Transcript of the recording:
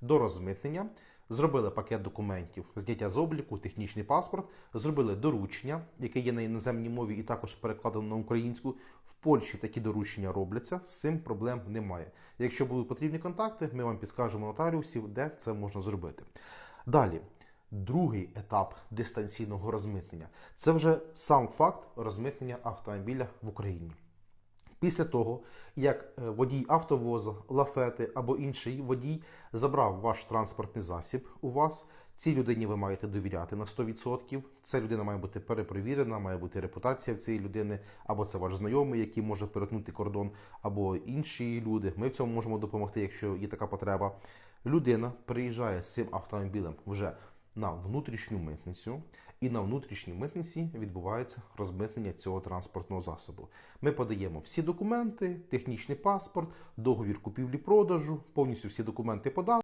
до розмитнення, зробили пакет документів, зняття з обліку, технічний паспорт, зробили доручення, яке є на іноземній мові і також перекладено на українську. В Польщі такі доручення робляться, з цим проблем немає. Якщо будуть потрібні контакти, ми вам підскажемо нотаріусів, де це можна зробити. Далі. Другий етап дистанційного розмитнення це вже сам факт розмитнення автомобіля в Україні. Після того, як е, водій автовоза, лафети або інший водій забрав ваш транспортний засіб у вас, цій людині ви маєте довіряти на 100%. Ця людина має бути перепровірена, має бути репутація в цієї людини, або це ваш знайомий, який може перетнути кордон, або інші люди. Ми в цьому можемо допомогти, якщо є така потреба. Людина приїжджає з цим автомобілем вже на внутрішню митницю, і на внутрішній митниці відбувається розмитнення цього транспортного засобу. Ми подаємо всі документи, технічний паспорт, договір купівлі-продажу, повністю всі документи подали.